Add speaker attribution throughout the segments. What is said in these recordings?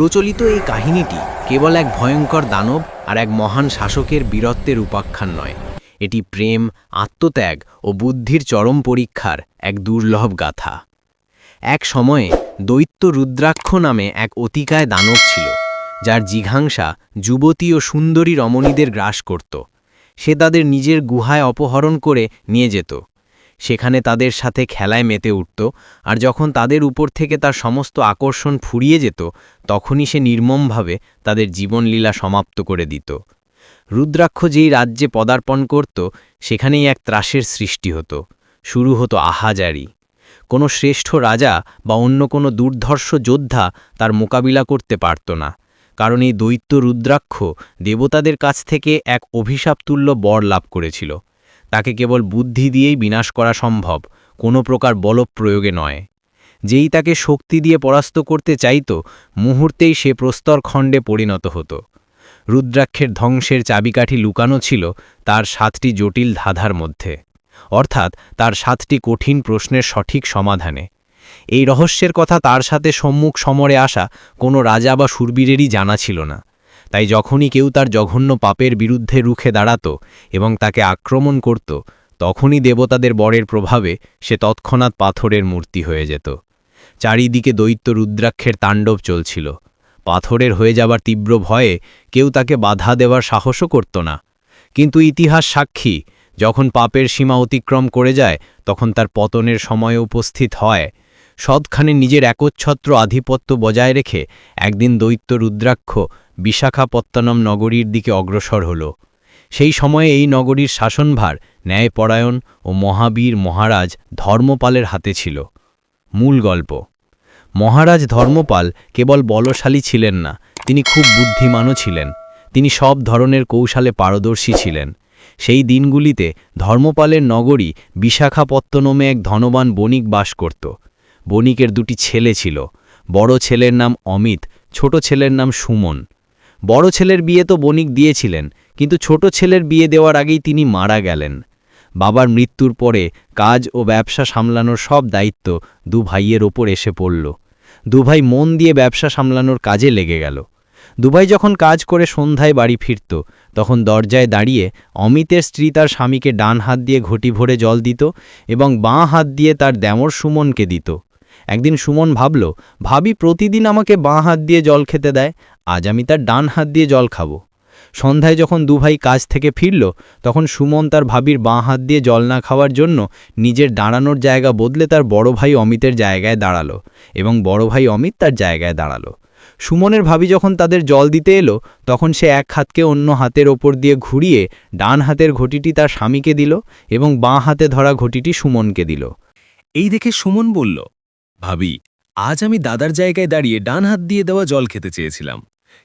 Speaker 1: প্রচলিত এই কাহিনীটি কেবল এক ভয়ঙ্কর দানব আর এক মহান শাসকের বীরত্বের উপাখ্যান নয়। এটি প্রেম, আত্মত্যাগ ও বুদ্ধির চরম পরীক্ষার এক দুর্লভ গাথা। এক সময়ে দৈত্য রুদ্রাক্ষ নামে এক অতিকায় দানব ছিল, যার জিঘাংসা যুবতী ও সুন্দরী রমণীদের গ্রাস করত। সে তাদের নিজের গুহায় অপহরণ করে নিয়ে যেত। সেখানে তাদের সাথে খেলায় মেতে উঠত, আর যখন তাদের উপর থেকে তার সমস্ত আকর্ষণ ফুরিয়ে যেত, তখনই সে নির্মমভাবে তাদের জীবনলীলা সমাপ্ত করে দিত। রুদ্রাক্ষ যেই রাজ্যে পদার্পণ করত, সেখানেই এক ত্রাসের সৃষ্টি হতো। শুরু হতো আহাজারি। কোনো শ্রেষ্ঠ রাজা বা অন্য কোনো দুর্ধর্ষ যোদ্ধা তার মোকাবিলা করতে পারত না, কারণ এই দৈত্য রুদ্রাক্ষ দেবতাদের কাছ থেকে এক অভিশাপতুল্য বর লাভ করেছিল। তাকে কেবল বুদ্ধি দিয়েই বিনাশ করা সম্ভব, কোনো প্রকার বলপ্রয়োগে নয়। যেই তাকে শক্তি দিয়ে পরাস্ত করতে চাইত, মুহূর্তেই সে প্রস্তর খণ্ডে পরিণত হতো। রুদ্রাক্ষের ধ্বংসের চাবিকাঠি লুকানো ছিল তার সাতটি জটিল ধাঁধার মধ্যে। অর্থাৎ তার সাতটি কঠিন প্রশ্নের সঠিক সমাধানে। এই রহস্যের কথা তার সাথে সম্মুখ সমরে আসা কোনো রাজা বা সুরবীরেরই জানা ছিল না। তাই যখনই কেউ তার জঘন্য পাপের বিরুদ্ধে রুখে দাঁড়াত এবং তাকে আক্রমণ করত, তখনই দেবতাদের বরের প্রভাবে সে তৎক্ষণাৎ পাথরের মূর্তি হয়ে যেত। চারিদিকে দৈত্য রুদ্রাক্ষের তাণ্ডব চলছিল। পাথরের হয়ে যাবার তীব্র ভয়ে কেউ তাকে বাধা দেওয়ার সাহসও করত না। কিন্তু ইতিহাস সাক্ষী, যখন পাপের সীমা অতিক্রম করে যায়, তখন তার পতনের সময় উপস্থিত হয়। সৎখানে নিজের একচ্ছত্র আধিপত্য বজায় রেখে একদিন দৈত্য রুদ্রাক্ষ বিশাখাপত্তনম নগরীর দিকে অগ্রসর হল। সেই সময়ে এই নগরীর শাসনভার ন্যায়পরায়ণ ও মহাবীর মহারাজ ধর্মপালের হাতে ছিল। মূল গল্প। মহারাজ ধর্মপাল কেবল বলশালী ছিলেন না, তিনি খুব বুদ্ধিমানও ছিলেন। তিনি সব ধরনের কৌশলে পারদর্শী ছিলেন। সেই দিনগুলিতে ধর্মপালের নগরী বিশাখাপত্তনমে এক ধনবান বণিক বাস করত। বণিকের দুটি ছেলে ছিল। বড় ছেলের নাম অমিত, ছোট ছেলের নাম সুমন। বড় ছেলের বিয়ে তো বণিক দিয়েছিলেন, কিন্তু ছোট ছেলের বিয়ে দেওয়ার আগেই তিনি মারা গেলেন। বাবার মৃত্যুর পরে কাজ ও ব্যবসা সামলানোর সব দায়িত্ব দু ভাইয়ের ওপর এসে পড়ল। দুভাই মন দিয়ে ব্যবসা সামলানোর কাজে লেগে গেল। দুভাই যখন কাজ করে সন্ধ্যায় বাড়ি ফিরত, তখন দরজায় দাঁড়িয়ে অমিতের স্ত্রী তার স্বামীকে ডান হাত দিয়ে ঘটি ভরে জল দিত এবং বাঁ হাত দিয়ে তার দ্যামর সুমনকে দিত। একদিন সুমন ভাবল, ভাবি প্রতিদিন আমাকে বাঁ হাত দিয়ে জল খেতে দেয়, আজ আমি তার ডান হাত দিয়ে জল খাব। সন্ধ্যায় যখন দুভাই কাজ থেকে ফিরল, তখন সুমন তার ভাবির বাঁ হাত দিয়ে জল না খাওয়ার জন্য নিজের দাঁড়ানোর জায়গা বদলে তার বড় ভাই অমিতের জায়গায় দাঁড়াল এবং বড় ভাই অমিত তার জায়গায় দাঁড়াল। সুমনের ভাবি যখন তাদের জল দিতে এলো, তখন সে এক হাতকে অন্য হাতের ওপর দিয়ে ঘুরিয়ে ডান হাতের ঘটিটি তার স্বামীকে দিল এবং বাঁ হাতে ধরা ঘটিটি সুমনকে দিল।
Speaker 2: এই দেখে সুমন বলল ভাবি, আজ আমি দাদার জায়গায় দাঁড়িয়ে ডান হাত দিয়ে দেওয়া জল খেতে চেয়েছিলাম।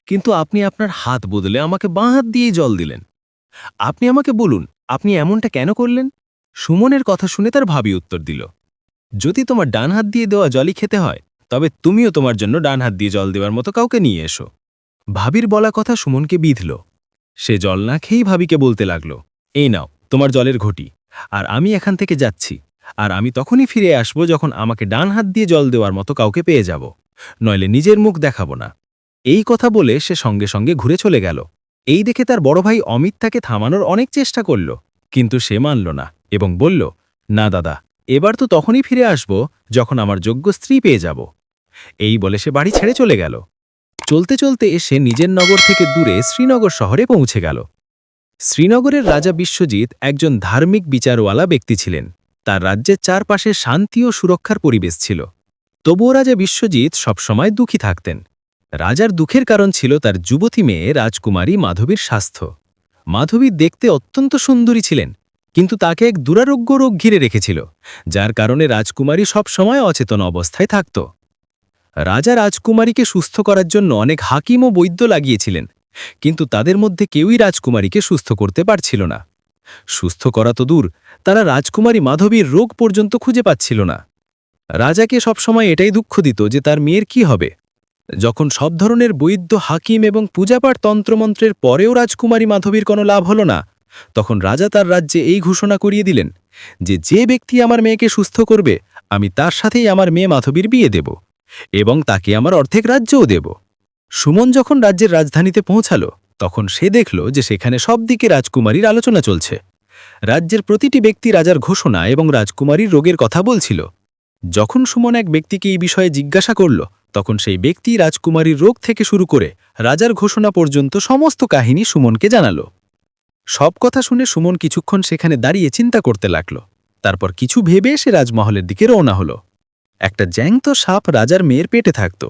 Speaker 2: কিন্তু আপনি আপনার হাত বদলে আমাকে বাঁ হাত দিয়েই জল দিলেন। আপনি আমাকে বলুন, আপনি এমনটা কেন করলেন? সুমনের কথা শুনে তার ভাবি উত্তর দিল, যদি তোমার ডান হাত দিয়ে দেওয়া জলই খেতে হয়, তবে তুমিও তোমার জন্য ডান হাত দিয়ে জল দেওয়ার মতো কাউকে নিয়ে এসো। ভাবির বলা কথা সুমনকে বিঁধল। সে জল না খেয়েই ভাবিকে বলতে লাগল, এই নাও, তোমার জলের ঘটি, আর আমি এখান থেকে যাচ্ছি। আর আমি তখনই ফিরে আসব যখন আমাকে ডান হাত দিয়ে জল দেওয়ার মতো কাউকে পেয়ে যাব। নইলে নিজের মুখ দেখাব না। এই কথা বলে সে সঙ্গে সঙ্গে ঘুরে চলে গেল। এই দেখে তার বড় ভাই অমিত তাকে থামানোর অনেক চেষ্টা করল, কিন্তু সে মানল না এবং বলল, না দাদা, এবার তো তখনই ফিরে আসব যখন আমার যোগ্য স্ত্রী পেয়ে যাব। এই বলে সে বাড়ি ছেড়ে চলে গেল। চলতে চলতে সে নিজের নগর থেকে দূরে শ্রীনগর শহরে পৌঁছে গেল। শ্রীনগরের রাজা বিশ্বজিৎ একজন ধার্মিক বিচারওয়ালা ব্যক্তি ছিলেন। তার রাজ্যের চারপাশে শান্তি ও সুরক্ষার পরিবেশ ছিল। তবুও রাজা বিশ্বজিৎ সবসময় দুঃখী থাকতেন। রাজার দুঃখের কারণ ছিল তার যুবতী মেয়ে রাজকুমারী মাধবীর স্বাস্থ্য। মাধবী দেখতে অত্যন্ত সুন্দরী ছিলেন, কিন্তু তাকে এক দুরারোগ্য রোগ ঘিরে রেখেছিল, যার কারণে রাজকুমারী সবসময় অচেতন অবস্থায় থাকত। রাজা রাজকুমারীকে সুস্থ করার জন্য অনেক হাকিম ও বৈদ্য লাগিয়েছিলেন, কিন্তু তাদের মধ্যে কেউই রাজকুমারীকে সুস্থ করতে পারছিল না। সুস্থ করা তো দূর, তারা রাজকুমারী মাধবীর রোগ পর্যন্ত খুঁজে পাচ্ছিল না। রাজাকে সবসময় এটাই দুঃখ দিত যে তার মেয়ের কি হবে। যখন সব ধরনের বৈদ্য, হাকিম এবং পূজাপাঠ তন্ত্রমন্ত্রের পরেও রাজকুমারী মাধবীর কোনো লাভ হল না, তখন রাজা তার রাজ্যে এই ঘোষণা করিয়ে দিলেন যে যে ব্যক্তি আমার মেয়েকে সুস্থ করবে, আমি তার সাথেই আমার মেয়ে মাধবীর বিয়ে দেব এবং তাকে আমার অর্ধেক রাজ্যও দেব। সুমন যখন রাজ্যের রাজধানীতে পৌঁছালো তখন সে দেখল যে সেখানে সব দিকে রাজকুমারীর আলোচনা চলছে। রাজ্যের প্রতিটি ব্যক্তি রাজার ঘোষণা এবং রাজকুমারীর রোগের কথা বলছিল। যখন সুমন এক ব্যক্তিকে এই বিষয়ে জিজ্ঞাসা করল, তখন সেই ব্যক্তি রাজকুমারীর রোগ থেকে শুরু করে রাজার ঘোষণা পর্যন্ত সমস্ত কাহিনী সুমনকে জানাল। সব কথা শুনে সুমন কিছুক্ষণ সেখানে দাঁড়িয়ে চিন্তা করতে লাগল। তারপর কিছু ভেবে সে রাজমহলের দিকে রওনা হলো। একটা জ্যাংত সাপ রাজার মেয়ের পেটে থাকত।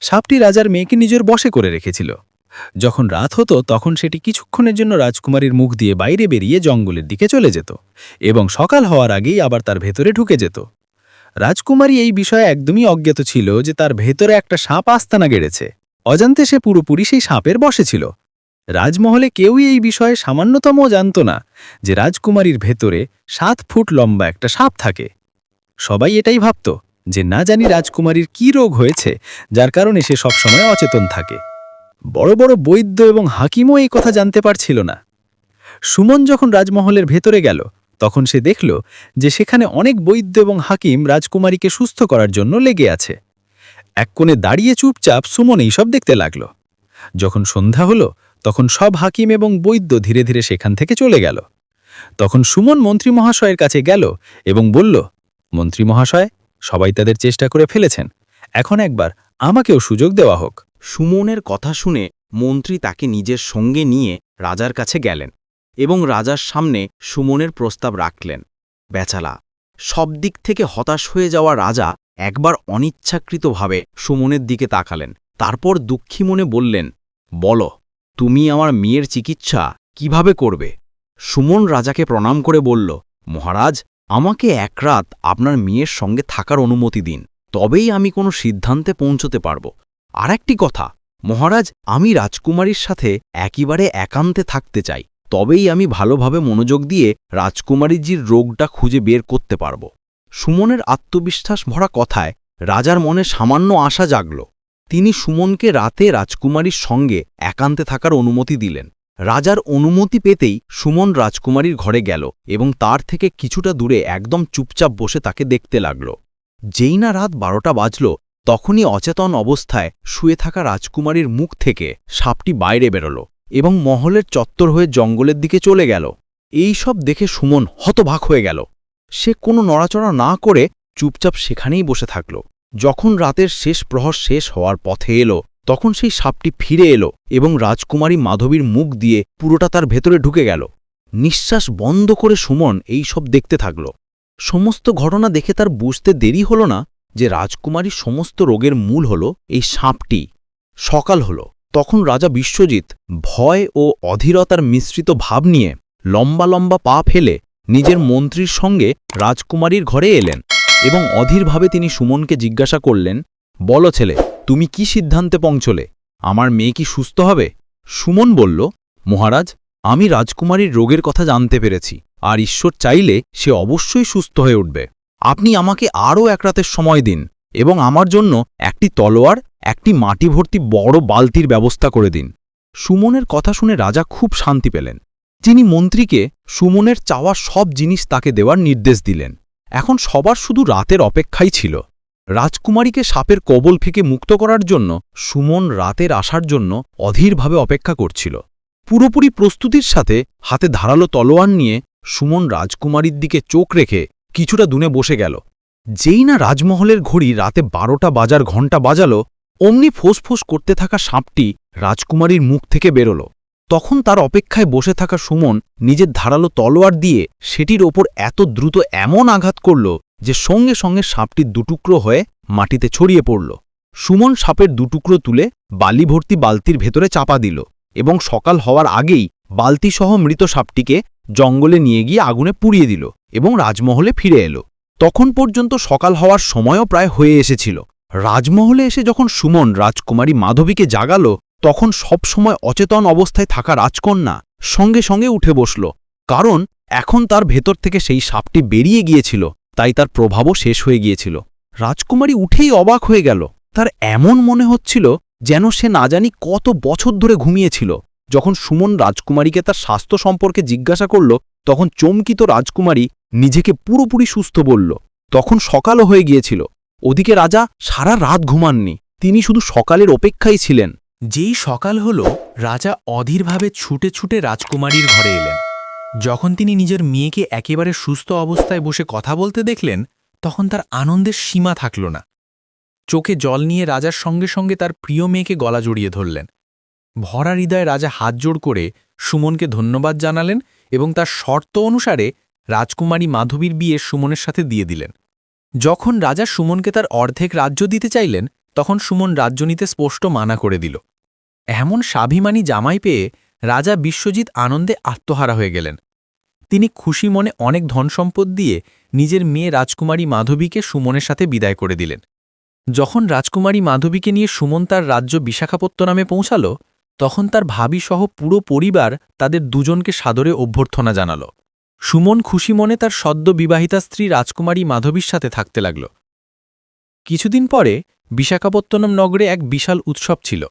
Speaker 2: সাপটি রাজার মেয়েকে নিজের বশে করে রেখেছিল। যখন রাত হতো, তখন সেটি কিছুক্ষণের জন্য রাজকুমারীর মুখ দিয়ে বাইরে বেরিয়ে জঙ্গলের দিকে চলে যেত এবং সকাল হওয়ার আগেই আবার তার ভেতরে ঢুকে যেত। রাজকুমারী এই বিষয়ে একদমই অজ্ঞাত ছিল যে তার ভেতরে একটা সাপ আস্তানা গেড়েছে। অজান্তে সে পুরোপুরি সেই সাপের বসে ছিল। রাজমহলে কেউই এই বিষয়ে সামান্যতমও জানত না যে রাজকুমারীর ভেতরে সাত ফুট লম্বা একটা সাপ থাকে। সবাই এটাই ভাবত যে না জানি রাজকুমারীর কি রোগ হয়েছে, যার কারণে সে সবসময় অচেতন থাকে। বড় বড় বৈদ্য এবং হাকিমও এই কথা জানতে পারছিল না। সুমন যখন রাজমহলের ভেতরে গেল, তখন সে দেখল যে সেখানে অনেক বৈদ্য এবং হাকিম রাজকুমারীকে সুস্থ করার জন্য লেগে আছে। এক কোণে দাঁড়িয়ে চুপচাপ সুমন এইসব দেখতে লাগল। যখন সন্ধ্যা হলো, তখন সব হাকিম এবং বৈদ্য ধীরে ধীরে সেখান থেকে চলে গেল। তখন সুমন মন্ত্রী মহাশয়ের কাছে গেল এবং বলল, মন্ত্রী মহাশয়, সবাই তাদের চেষ্টা করে ফেলেছেন। এখন একবার আমাকেও সুযোগ দেওয়া হোক।
Speaker 1: সুমনের কথা শুনে মন্ত্রী তাকে নিজের সঙ্গে নিয়ে রাজার কাছে গেলেন এবং রাজার সামনে সুমনের প্রস্তাব রাখলেন বেচালা সব দিক থেকে হতাশ হয়ে যাওয়া রাজা একবার অনিচ্ছাকৃতভাবে সুমনের দিকে তাকালেন, তারপর দুঃখী মনে বললেন, বলো, তুমি আমার মেয়ের চিকিৎসা কীভাবে করবে? সুমন রাজাকে প্রণাম করে বলল, মহারাজ, আমাকে এক রাত আপনার মেয়ের সঙ্গে থাকার অনুমতি দিন, তবেই আমি কোনো সিদ্ধান্তে পৌঁছতে পারব। আর একটি কথা, মহারাজ, আমি রাজকুমারীর সাথে একেবারে একান্তে থাকতে চাই, তবেই আমি ভালোভাবে মনোযোগ দিয়ে রাজকুমারীজির রোগটা খুঁজে বের করতে পারব। সুমনের আত্মবিশ্বাস ভরা কথায় রাজার মনে সামান্য আশা জাগল। তিনি সুমনকে রাতে রাজকুমারীর সঙ্গে একান্তে থাকার অনুমতি দিলেন। রাজার অনুমতি পেতেই সুমন রাজকুমারীর ঘরে গেল এবং তার থেকে কিছুটা দূরে একদম চুপচাপ বসে তাকে দেখতে লাগল। যেই না রাত বারোটা বাজল তখনই অচেতন অবস্থায় শুয়ে থাকা রাজকুমারীর মুখ থেকে সাপটি বাইরে বেরোল এবং মহলের চত্বর হয়ে জঙ্গলের দিকে চলে গেল। এই সব দেখে সুমন হতভাগ হয়ে গেল। সে কোনো নড়াচড়া না করে চুপচাপ সেখানেই বসে থাকল। যখন রাতের শেষ প্রহর শেষ হওয়ার পথে এলো, তখন সেই সাপটি ফিরে এলো এবং রাজকুমারী মাধবীর মুখ দিয়ে পুরোটা তার ভেতরে ঢুকে গেল। নিঃশ্বাস বন্ধ করে সুমন এই সব দেখতে থাকল। সমস্ত ঘটনা দেখে তার বুঝতে দেরি হল না যে রাজকুমারীর সমস্ত রোগের মূল হল এই সাপটি। সকাল হল, তখন রাজা বিশ্বজিৎ ভয় ও অধীরতার মিশ্রিত ভাব নিয়ে লম্বা লম্বা পা ফেলে নিজের মন্ত্রীর সঙ্গে রাজকুমারীর ঘরে এলেন এবং অধীরভাবে তিনি সুমনকে জিজ্ঞাসা করলেন, বলো ছেলে, তুমি কি সিদ্ধান্তে পৌঁছলে আমার মেয়ে কি সুস্থ হবে? সুমন বলল, মহারাজ, আমি রাজকুমারীর রোগের কথা জানতে পেরেছি, আর ঈশ্বর চাইলে সে অবশ্যই সুস্থ হয়ে উঠবে। আপনি আমাকে আরও এক রাতের সময় দিন এবং আমার জন্য একটি তলোয়ার, একটি মাটি ভর্তি বড় বালতির ব্যবস্থা করে দিন। সুমনের কথা শুনে রাজা খুব শান্তি পেলেন। তিনি মন্ত্রীকে সুমনের চাওয়া সব জিনিস তাকে দেওয়ার নির্দেশ দিলেন। এখন সবার শুধু রাতের অপেক্ষাই ছিল। রাজকুমারীকে সাপের কবল থেকে মুক্ত করার জন্য সুমন রাতের আসার জন্য অধীরভাবে অপেক্ষা করছিল। পুরোপুরি প্রস্তুতির সাথে হাতে ধারালো তলোয়ার নিয়ে সুমন রাজকুমারীর দিকে চোখ রেখে কিছুটা দুনে বসে গেল। যেই না রাজমহলের ঘড়ি রাতে বারোটা বাজার ঘণ্টা বাজালো, অমনি ফোঁস করতে থাকা সাপটি রাজকুমারীর মুখ থেকে বেরোল। তখন তার অপেক্ষায় বসে থাকা সুমন নিজের ধারালো তলোয়ার দিয়ে সেটির ওপর এত দ্রুত এমন আঘাত করল যে সঙ্গে সঙ্গে সাপটি দুটুকরো হয়ে মাটিতে ছড়িয়ে পড়ল। সুমন সাপের দুটুকরো তুলে বালি ভর্তি বালতির ভেতরে চাপা দিল এবং সকাল হওয়ার আগেই বালতিসহ মৃত সাপটিকে জঙ্গলে নিয়ে গিয়ে আগুনে পুড়িয়ে দিল এবং রাজমহলে ফিরে এলো। তখন পর্যন্ত সকাল হওয়ার সময়ও প্রায় হয়ে এসেছিল। রাজমহলে এসে যখন সুমন রাজকুমারী মাধবীকে জাগালো, তখন সব সময় অচেতন অবস্থায় থাকা রাজকন্যা সঙ্গে সঙ্গে উঠে বসল। কারণ এখন তার ভেতর থেকে সেই সাপটি বেরিয়ে গিয়েছিল, তাই তার প্রভাবও শেষ হয়ে গিয়েছিল। রাজকুমারী উঠেই অবাক হয়ে গেল। তার এমন মনে হচ্ছিল যেন সে না জানি কত বছর ধরে ঘুমিয়েছিল। যখন সুমন রাজকুমারীকে তার স্বাস্থ্য সম্পর্কে জিজ্ঞাসা করল, তখন চমকিত রাজকুমারী নিজেকে পুরোপুরি সুস্থ বলল। তখন সকালও হয়ে গিয়েছিল। ওদিকে রাজা সারা রাত ঘুমাননি। তিনি শুধু সকালের অপেক্ষায় ছিলেন। যেই সকাল হল, রাজা অধীরভাবে ছুটে ছুটে রাজকুমারীর ঘরে এলেন। যখন তিনি নিজের মেয়েকে একেবারে সুস্থ অবস্থায় বসে কথা বলতে দেখলেন, তখন তার আনন্দের সীমা থাকল না। চোখে জল নিয়ে রাজার সঙ্গে সঙ্গে তার প্রিয় মেয়েকে গলা জড়িয়ে ধরলেন। ভরা হৃদয়ে রাজা হাত জোড় করে সুমনকে ধন্যবাদ জানালেন এবং তার শর্ত অনুসারে রাজকুমারী মাধবীর বিয়ে সুমনের সাথে দিয়ে দিলেন। যখন রাজা সুমনকে তার অর্ধেক রাজ্য দিতে চাইলেন, তখন সুমন রাজ্য নিতে স্পষ্ট মানা করে দিল। এমন স্বাভিমানী জামাই পেয়ে রাজা বিশ্বজিৎ আনন্দে আত্মহারা হয়ে গেলেন। তিনি খুশি মনে অনেক ধনসম্পদ দিয়ে নিজের মেয়ে রাজকুমারী মাধবীকে সুমনের সাথে বিদায় করে দিলেন। যখন রাজকুমারী মাধবীকে নিয়ে সুমন তার রাজ্য বিশাখাপত্তনামে পৌঁছাল তখন তার ভাবিসহ পুরো পরিবার তাদের দুজনকে সাদরে অভ্যর্থনা জানাল। সুমন খুশি মনে তার সদ্য বিবাহিতা স্ত্রী রাজকুমারী মাধবীর সাথে থাকতে লাগল। কিছুদিন পরে বিশাখাপত্তনম নগরে এক বিশাল উৎসব ছিল,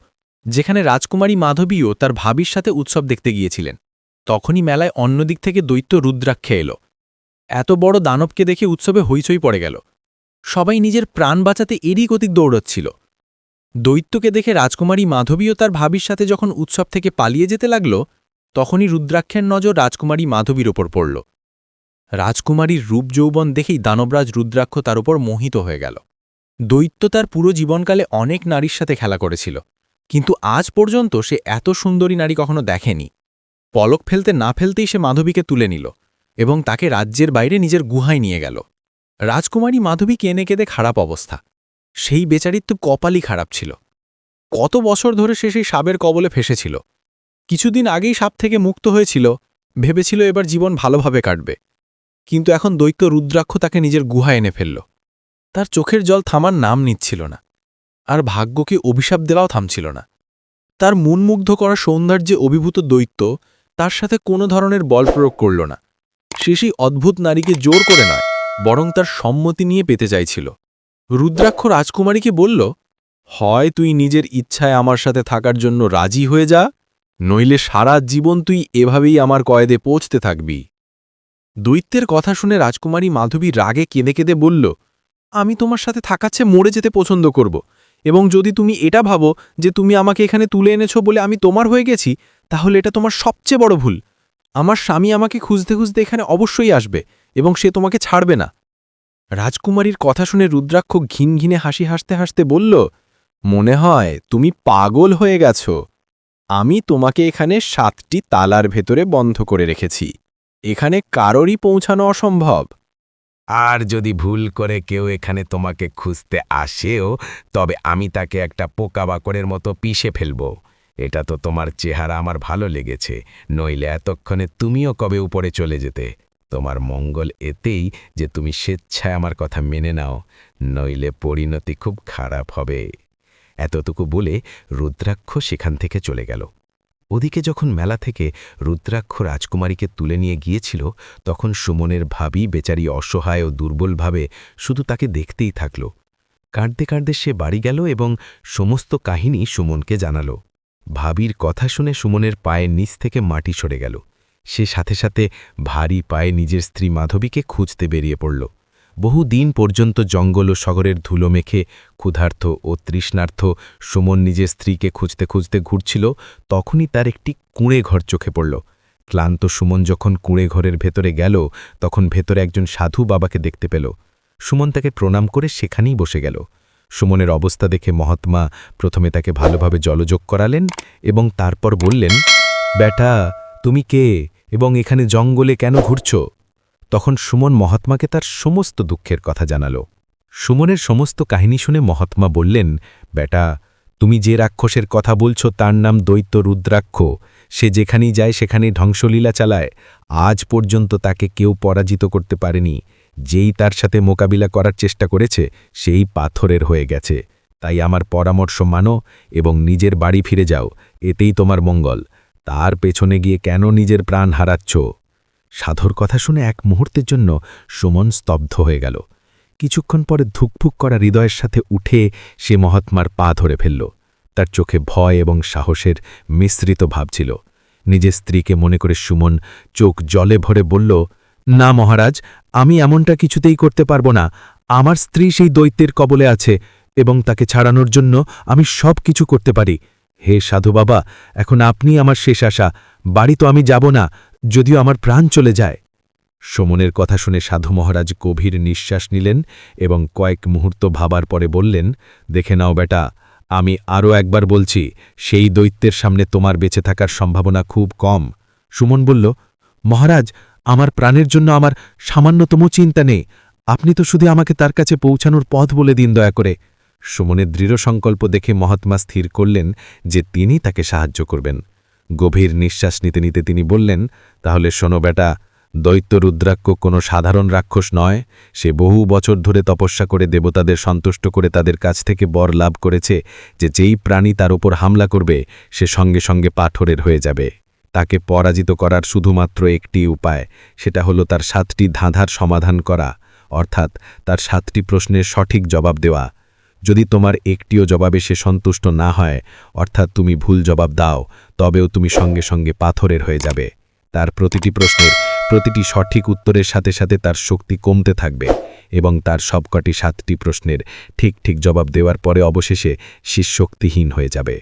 Speaker 1: যেখানে রাজকুমারী মাধবীও তার ভাবির সাথে উৎসব দেখতে গিয়েছিলেন। তখনই মেলায় অন্যদিক থেকে দৈত্য রুদ্রাক্ষে এলো। এত বড় দানবকে দেখে উৎসবে হইচই পড়ে গেল। সবাই নিজের প্রাণ বাঁচাতে এরই গতিক দৌড়চ্ছিল। দৈত্যকে দেখে রাজকুমারী মাধবীও তার ভাবির সাথে যখন উৎসব থেকে পালিয়ে যেতে লাগল, তখনই রুদ্রাক্ষের নজর রাজকুমারী মাধবীর ওপর পড়ল। রাজকুমারীর রূপ যৌবন দেখেই দানবরাজ রুদ্রাক্ষ তার উপর মোহিত হয়ে গেল। দৈত্য তার পুরো জীবনকালে অনেক নারীর সাথে খেলা করেছিল, কিন্তু আজ পর্যন্ত সে এত সুন্দরী নারী কখনো দেখেনি। পলক ফেলতে না ফেলতেই সে মাধবীকে তুলে নিল এবং তাকে রাজ্যের বাইরে নিজের গুহায় নিয়ে গেল। রাজকুমারী মাধবী কেনে কেঁদে খারাপ অবস্থা। সেই বেচারির তো কপালই খারাপ ছিল। কত বছর ধরে সে সেই সাপের কবলে ফেসেছিল। কিছুদিন আগেই সাপ থেকে মুক্ত হয়েছিল, ভেবেছিল এবার জীবন ভালোভাবে কাটবে। কিন্তু এখন দৈত্য রুদ্রাক্ষ তাকে নিজের গুহা এনে ফেলল। তার চোখের জল থামার নাম নিচ্ছিল না, আর ভাগ্যকে অভিশাপ দেওয়াও থামছিল না। তার মনমুগ্ধ করা সৌন্দর্যে অভিভূত দৈত্য তার সাথে কোনো ধরনের বল প্রয়োগ করল না। সে সেই অদ্ভুত নারীকে জোর করে নয়, বরং তার সম্মতি নিয়ে পেতে চাইছিল। রুদ্রাক্ষ রাজকুমারীকে বলল, হয় তুই নিজের ইচ্ছায় আমার সাথে থাকার জন্য রাজি হয়ে যা, নইলে সারা জীবন তুই এভাবেই আমার কয়েদে পৌঁছতে থাকবি। দৈত্যের কথা শুনে রাজকুমারী মাধবী রাগে কেঁদে কেঁদে বলল, আমি তোমার সাথে থাকাচ্ছে মরে যেতে পছন্দ করব, এবং যদি তুমি এটা ভাবো যে তুমি আমাকে এখানে তুলে এনেছো বলে আমি তোমার হয়ে গেছি, তাহলে এটা তোমার সবচেয়ে বড় ভুল। আমার স্বামী আমাকে খুঁজতে খুঁজতে এখানে অবশ্যই আসবে, এবং সে তোমাকে ছাড়বে না। রাজকুমারীর কথা শুনে রুদ্রাক্ষ ঘিন ঘিনে হাসি হাসতে হাসতে বলল, মনে হয় তুমি পাগল হয়ে গেছ। আমি তোমাকে এখানে সাতটি তালার ভেতরে বন্ধ করে রেখেছি। এখানে কারোরই পৌঁছানো অসম্ভব।
Speaker 3: আর যদি ভুল করে কেউ এখানে তোমাকে খুঁজতে আসেও, তবে আমি তাকে একটা পোকা পোকাবাকড়ের মতো পিষে ফেলব। এটা তো তোমার চেহারা আমার ভালো লেগেছে, নইলে এতক্ষণে তুমিও কবে উপরে চলে যেতে? তোমার মঙ্গল এতেই যে তুমি স্বেচ্ছায় আমার কথা মেনে নাও, নইলে পরিণতি খুব খারাপ হবে। এতটুকু বলে রুদ্রাক্ষ সেখান থেকে চলে গেল। ওদিকে যখন মেলা থেকে রুদ্রাক্ষ রাজকুমারীকে তুলে নিয়ে গিয়েছিল, তখন সুমনের ভাবি বেচারি অসহায় ও দুর্বলভাবে শুধু তাকে দেখতেই থাকল। কাঁদতে কাঁদতে সে বাড়ি গেল এবং সমস্ত কাহিনী সুমনকে জানাল। ভাবির কথা শুনে সুমনের পায়ের নিচ থেকে মাটি সরে গেল। সে সাথে সাথে ভারী পায়ে নিজের স্ত্রী মাধবীকে খুঁজতে বেরিয়ে পড়ল। বহু দিন পর্যন্ত জঙ্গল ও শহরের ধুলো মেখে ক্ষুধার্থ ও তৃষ্ণার্থ সুমন নিজের স্ত্রীকে খুঁজতে খুঁজতে ঘুরছিল, তখনই তার একটি কুঁড়ে ঘর চোখে পড়ল। ক্লান্ত সুমন যখন কুঁড়ে ঘরের ভেতরে গেল, তখন ভেতরে একজন সাধু বাবাকে দেখতে পেল। সুমন তাকে প্রণাম করে সেখানেই বসে গেল। সুমনের অবস্থা দেখে মহাত্মা প্রথমে তাকে ভালোভাবে জলযোগ করালেন এবং তারপর বললেন, বেটা, তুমি কে? এবং এখানে জঙ্গলে কেন ঘুরছ? তখন সুমন মহাত্মাকে তার সমস্ত দুঃখের কথা জানাল। সুমনের সমস্ত কাহিনী শুনে মহাত্মা বললেন, বেটা, তুমি যে রাক্ষসের কথা বলছ তার নাম দৈত্য রুদ্রাক্ষ। সে যেখানেই যায় সেখানেই ধ্বংসলীলা চালায়। আজ পর্যন্ত তাকে কেউ পরাজিত করতে পারেনি। যেই তার সাথে মোকাবিলা করার চেষ্টা করেছে, সেই পাথরের হয়ে গেছে। তাই আমার পরামর্শ মানো এবং নিজের বাড়ি ফিরে যাও। এতেই তোমার মঙ্গল। তার পেছনে গিয়ে কেন নিজের প্রাণ হারাচ্ছ? সাধর কথা শুনে এক মুহূর্তের জন্য সুমন স্তব্ধ হয়ে গেল। কিছুক্ষণ পরে ধুকফুক করা হৃদয়ের সাথে উঠে সে মহাত্মার পা ধরে ফেলল। তার চোখে ভয় এবং সাহসের মিশ্রিত ভাব ছিল। নিজের স্ত্রীকে মনে করে সুমন চোখ জলে ভরে বলল, না মহারাজ, আমি এমনটা কিছুতেই করতে পারব না। আমার স্ত্রী সেই দৈত্যের কবলে আছে এবং তাকে ছাড়ানোর জন্য আমি সব কিছু করতে পারি। হে সাধু বাবা, এখন আপনি আমার শেষ আশা। বাড়ি তো আমি যাব না, যদিও আমার প্রাণ চলে যায়। সমনের কথা শুনে সাধু মহারাজ গভীর নিঃশ্বাস নিলেন এবং কয়েক মুহূর্ত ভাবার পরে বললেন, দেখে নাও বেটা, আমি আরও একবার বলছি, সেই দৈত্যের সামনে তোমার বেঁচে থাকার সম্ভাবনা খুব কম। সুমন বলল, মহারাজ, আমার প্রাণের জন্য আমার সামান্যতম চিন্তা নেই। আপনি তো শুধু আমাকে তার কাছে পৌঁছানোর পথ বলে দিন দয়া করে। সুমনের দৃঢ় সংকল্প দেখে মহাত্মা স্থির করলেন যে তিনি তাকে সাহায্য করবেন। গভীর নিঃশ্বাস নিতে নিতে তিনি বললেন, তাহলে শোনো বেটা দৈত্য রুদ্রাক্ষ কোনো সাধারণ রাক্ষস নয়। সে বহু বছর ধরে তপস্যা করে দেবতাদের সন্তুষ্ট করে তাদের কাছ থেকে বর লাভ করেছে যে যেই প্রাণী তার ওপর হামলা করবে, সে সঙ্গে সঙ্গে পাথরের হয়ে যাবে। তাকে পরাজিত করার শুধুমাত্র একটি উপায়, সেটা হলো তার সাতটি ধাঁধার সমাধান করা, অর্থাৎ তার সাতটি প্রশ্নের সঠিক জবাব দেওয়া। যদি তোমার একটিও জবাবে সে সন্তুষ্ট না হয়, অর্থাৎ তুমি ভুল জবাব দাও, তবেও তুমি সঙ্গে সঙ্গে পাথরের হয়ে যাবে। তার প্রতিটি প্রশ্নের প্রতিটি সঠিক উত্তরের সাথে সাথে তার শক্তি কমতে থাকবে এবং তার সবকটি সাতটি প্রশ্নের ঠিক ঠিক জবাব দেওয়ার পরে অবশেষে সে শক্তিহীন হয়ে যাবে।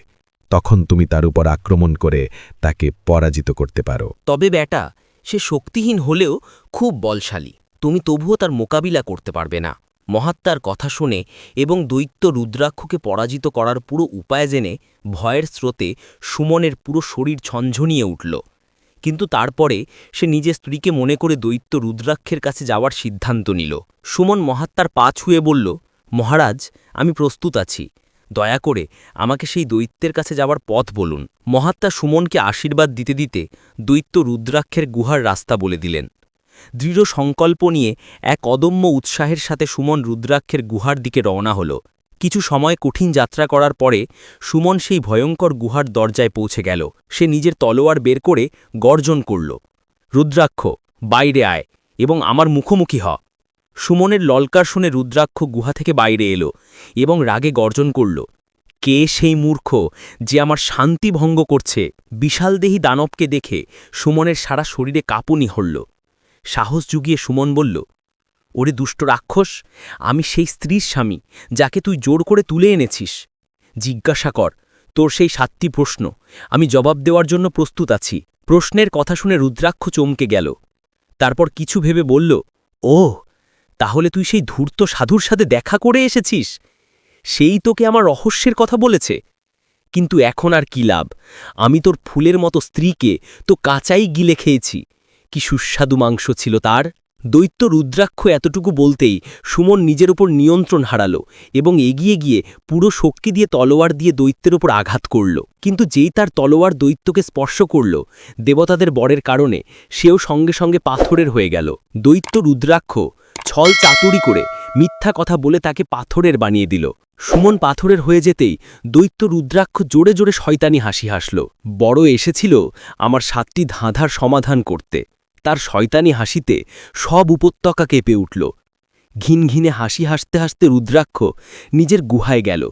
Speaker 3: তখন তুমি তার উপর আক্রমণ করে তাকে পরাজিত করতে পারো।
Speaker 1: তবে বেটা সে শক্তিহীন হলেও খুব বলশালী। তুমি তবুও তার মোকাবিলা করতে পারবে না। মহাত্মার কথা শুনে এবং দৈত্য রুদ্রাক্ষকে পরাজিত করার পুরো উপায় জেনে ভয়ের স্রোতে সুমনের পুরো শরীর ঝনঝনিয়ে উঠল। কিন্তু তারপরে সে নিজের স্ত্রীকে মনে করে দৈত্য রুদ্রাক্ষের কাছে যাওয়ার সিদ্ধান্ত নিল। সুমন মহাত্মার পা ছুঁয়ে বলল, মহারাজ, আমি প্রস্তুত আছি। দয়া করে আমাকে সেই দৈত্যের কাছে যাওয়ার পথ বলুন। মহাত্মা সুমনকে আশীর্বাদ দিতে দিতে দৈত্য রুদ্রাক্ষের গুহার রাস্তা বলে দিলেন। দৃঢ় সংকল্প নিয়ে এক অদম্য উৎসাহের সাথে সুমন রুদ্রাক্ষের গুহার দিকে রওনা হল। কিছু সময় কঠিন যাত্রা করার পরে সুমন সেই ভয়ঙ্কর গুহার দরজায় পৌঁছে গেল। সে নিজের তলোয়ার বের করে গর্জন করল, রুদ্রাক্ষ, বাইরে আয় এবং আমার মুখোমুখি হ। সুমনের ললকার শুনে রুদ্রাক্ষ গুহা থেকে বাইরে এলো এবং রাগে গর্জন করল, কে সেই মূর্খ যে আমার শান্তি ভঙ্গ করছে? বিশালদেহী দানবকে দেখে সুমনের সারা শরীরে কাঁপুনি হরল সাহস জুগিয়ে সুমন বলল, ওরে দুষ্ট রাক্ষস, আমি সেই স্ত্রীর স্বামী, যাকে তুই জোর করে তুলে এনেছিস। জিজ্ঞাসা কর, তোর সেই সাতটি প্রশ্ন। আমি জবাব দেওয়ার জন্য প্রস্তুত আছি। প্রশ্নের কথা শুনে রুদ্রাক্ষ চমকে গেল। তারপর কিছু ভেবে বলল ও তাহলে তুই সেই ধূর্ত সাধুর সাথে দেখা করে এসেছিস? সেই তোকে আমার রহস্যের কথা বলেছে। কিন্তু এখন আর কি লাভ? আমি তোর ফুলের মতো স্ত্রীকে, তো কাঁচাই গিলে খেয়েছি। কি সুস্বাদু মাংস ছিল তার। দৈত্য রুদ্রাক্ষ এতটুকু বলতেই সুমন নিজের ওপর নিয়ন্ত্রণ হারালো এবং এগিয়ে গিয়ে পুরো শক্তি দিয়ে তলোয়ার দিয়ে দৈত্যের ওপর আঘাত করল। কিন্তু যেই তার তলোয়ার দৈত্যকে স্পর্শ করল, দেবতাদের বরের কারণে সেও সঙ্গে সঙ্গে পাথরের হয়ে গেল। দৈত্য রুদ্রাক্ষ ছল চাতুরি করে মিথ্যা কথা বলে তাকে পাথরের বানিয়ে দিল। সুমন পাথরের হয়ে যেতেই দৈত্য রুদ্রাক্ষ জোরে জোরে শয়তানি হাসি হাসল। বড় এসেছিল আমার সাতটি ধাঁধার সমাধান করতে। তার শয়তানি হাসিতে সব উপত্যকা কেঁপে উঠল। ঘিন ঘিনে হাসি হাসতে হাসতে রুদ্রাক্ষ নিজের গুহায় গেল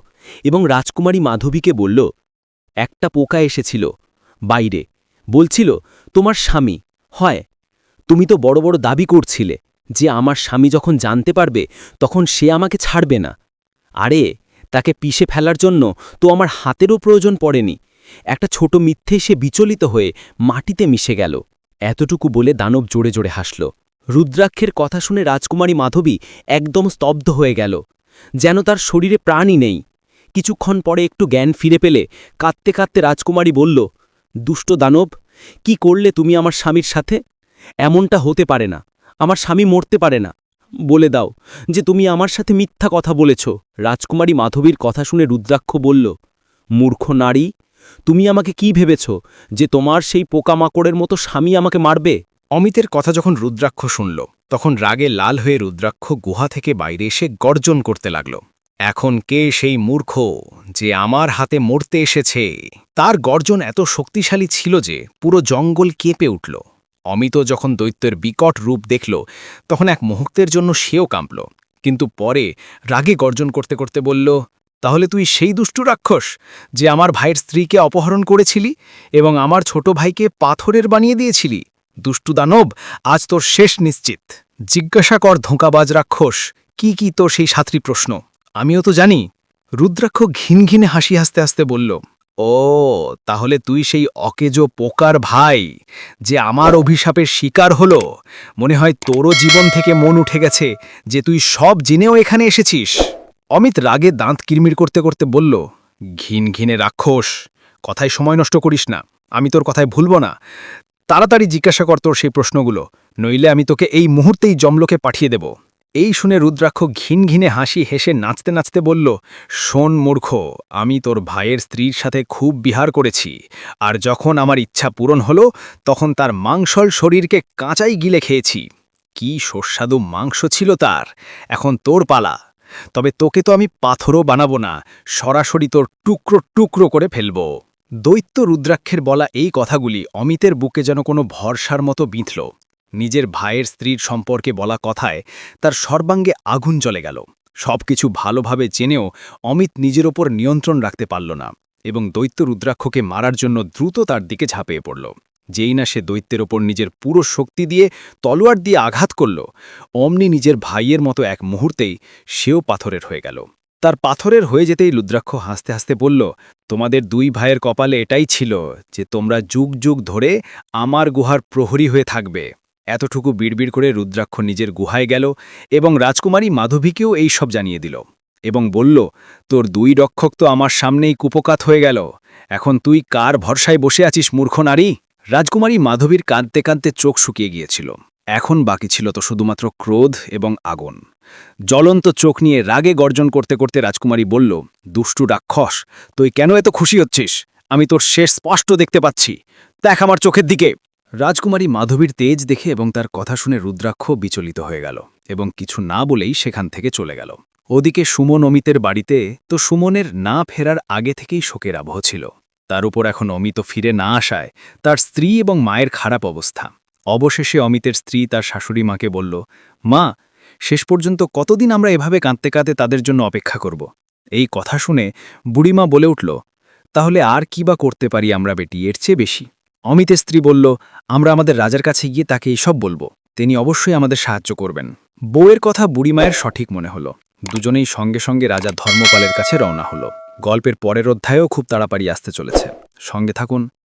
Speaker 1: এবং রাজকুমারী মাধবীকে বলল, একটা পোকা এসেছিল, বাইরে। বলছিল, তোমার স্বামী, হয়। তুমি তো বড় বড় দাবি করছিলে যে আমার স্বামী যখন জানতে পারবে, তখন সে আমাকে ছাড়বে না। আরে, তাকে পিষে ফেলার জন্য তো আমার হাতেরও প্রয়োজন পড়েনি। একটা ছোট মিথ্যে সে বিচলিত হয়ে মাটিতে মিশে গেল। এতটুকু বলে দানব জোরে জোরে হাসল। রুদ্রাক্ষের কথা শুনে রাজকুমারী মাধবী একদম স্তব্ধ হয়ে গেল। যেন তার শরীরে প্রাণই নেই। কিছুক্ষণ পরে একটু জ্ঞান ফিরে পেলে কাঁদতে কাঁদতে রাজকুমারী বলল, দুষ্ট দানব, কি করলে তুমি আমার স্বামীর সাথে? এমনটা হতে পারে না। আমার স্বামী মরতে পারে না। বলে দাও যে তুমি আমার সাথে মিথ্যা কথা বলেছ। রাজকুমারী মাধবীর কথা শুনে রুদ্রাক্ষ বলল, মূর্খ নারী তুমি আমাকে কি ভেবেছ যে তোমার সেই পোকামাকড়ের মতো স্বামী আমাকে মারবে?
Speaker 4: অমিতের কথা যখন রুদ্রাক্ষ শুনল, তখন রাগে লাল হয়ে রুদ্রাক্ষ গুহা থেকে বাইরে এসে গর্জন করতে লাগল। এখন কে সেই মূর্খ যে আমার হাতে মরতে এসেছে? তার গর্জন এত শক্তিশালী ছিল যে পুরো জঙ্গল কেঁপে উঠল। অমিত যখন দৈত্যের বিকট রূপ দেখল, তখন এক মুহূর্তের জন্য সেও কাঁপল। কিন্তু পরে রাগে গর্জন করতে করতে বলল তাহলে তুই সেই দুষ্টু রাক্ষস যে আমার ভাইয়ের স্ত্রীকে অপহরণ করেছিলি এবং আমার ছোট ভাইকে পাথরের বানিয়ে দিয়েছিলি? দুষ্টু দানব, আজ তোর শেষ নিশ্চিত। জিজ্ঞাসা কর ধোঁকাবাজ রাক্ষস, কি কি তোর সেই সাতটি প্রশ্ন? আমিও তো জানি। রুদ্রাক্ষ ঘিন ঘিনে হাসি হাসতে হাসতে বলল,
Speaker 1: ও, তাহলে তুই সেই অকেজো পোকার ভাই যে আমার অভিশাপের শিকার হলো? মনে হয় তোরও জীবন থেকে মন উঠে গেছে যে তুই সব জেনেও এখানে এসেছিস। অমিত রাগে দাঁত কিরমির করতে করতে বলল, ঘিন ঘিনে রাক্ষস, কথায় সময় নষ্ট করিস না, আমি তোর কথায় ভুলব না। তাড়াতাড়ি জিজ্ঞাসা কর তোর সেই প্রশ্নগুলো, নইলে আমি তোকে এই মুহূর্তেই জমলোকে পাঠিয়ে দেব। এই শুনে রুদ্রাক্ষ ঘিন ঘিনে হাসি হেসে নাচতে নাচতে বলল, শোন মূর্খ, আমি তোর ভাইয়ের স্ত্রীর সাথে খুব বিহার করেছি, আর যখন আমার ইচ্ছা পূরণ হলো, তখন তার মাংসল শরীরকে কাঁচাই গিলে খেয়েছি। কি সুস্বাদু মাংস ছিল তার, এখন তোর পালা তবে তোকে তো আমি পাথরও বানাবো না, সরাসরি তোর টুকরো টুকরো করে ফেলব। দৈত্য রুদ্রাক্ষের বলা এই কথাগুলি অমিতের বুকে যেন কোনো ভরসার মতো বিঁধল। নিজের ভাইয়ের স্ত্রীর সম্পর্কে বলা কথায় তার সর্বাঙ্গে আগুন জ্বলে গেল। সবকিছু ভালোভাবে জেনেও অমিত নিজের ওপর নিয়ন্ত্রণ রাখতে পারল না এবং দৈত্য রুদ্রাক্ষকে মারার জন্য দ্রুত তার দিকে ঝাঁপিয়ে পড়ল। যেই না সে দৈত্যের ওপর নিজের পুরো শক্তি দিয়ে তলোয়ার দিয়ে আঘাত করল, অমনি নিজের ভাইয়ের মতো এক মুহূর্তেই সেও পাথরের হয়ে গেল। তার পাথরের হয়ে যেতেই রুদ্রাক্ষ হাসতে হাসতে বলল, তোমাদের দুই ভাইয়ের কপালে এটাই ছিল যে তোমরা যুগ যুগ ধরে আমার গুহার প্রহরী হয়ে থাকবে। এতটুকু বিড়বিড় করে রুদ্রাক্ষ নিজের গুহায় গেল এবং রাজকুমারী মাধবীকেও এই সব জানিয়ে দিল এবং বলল, তোর দুই রক্ষক তো আমার সামনেই কুপকাত হয়ে গেল। এখন তুই কার ভরসায় বসে আছিস, মূর্খ নারী? রাজকুমারী মাধবীর কাঁদতে কাঁদতে চোখ শুকিয়ে গিয়েছিল। এখন বাকি ছিল তো শুধুমাত্র ক্রোধ এবং আগুন। জ্বলন্ত চোখ নিয়ে রাগে গর্জন করতে করতে রাজকুমারী বলল, দুষ্টু রাক্ষস, তুই কেন এত খুশি হচ্ছিস? আমি তোর শেষ স্পষ্ট দেখতে পাচ্ছি। দেখ আমার চোখের দিকে। রাজকুমারী মাধবীর তেজ দেখে এবং তার কথা শুনে রুদ্রাক্ষ বিচলিত হয়ে গেল এবং কিছু না বলেই সেখান থেকে চলে গেল। ওদিকে সুমন অমিতের বাড়িতে তো সুমনের না ফেরার আগে থেকেই শোকের আবহ ছিল। তার উপর এখন অমিত ফিরে না আসায় তার স্ত্রী এবং মায়ের খারাপ অবস্থা। অবশেষে অমিতের স্ত্রী তার শাশুড়ি মাকে বলল, মা, শেষ পর্যন্ত কতদিন আমরা এভাবে কাঁদতে কাঁদতে তাদের জন্য অপেক্ষা করব? এই কথা শুনে বুড়িমা বলে উঠল, তাহলে আর কি বা করতে পারি আমরা বেটি, এর চেয়ে বেশি? অমিতের স্ত্রী বলল, আমরা আমাদের রাজার কাছে গিয়ে তাকে এইসব বলব, তিনি অবশ্যই আমাদের সাহায্য করবেন। বউয়ের কথা বুড়িমায়ের সঠিক মনে হলো। দুজনেই সঙ্গে সঙ্গে রাজা ধর্মপালের কাছে রওনা হলো। গল্পের পরের অধ্যায়ও খুব তাড়াতাড়ি আসতে চলেছে। সঙ্গে থাকুন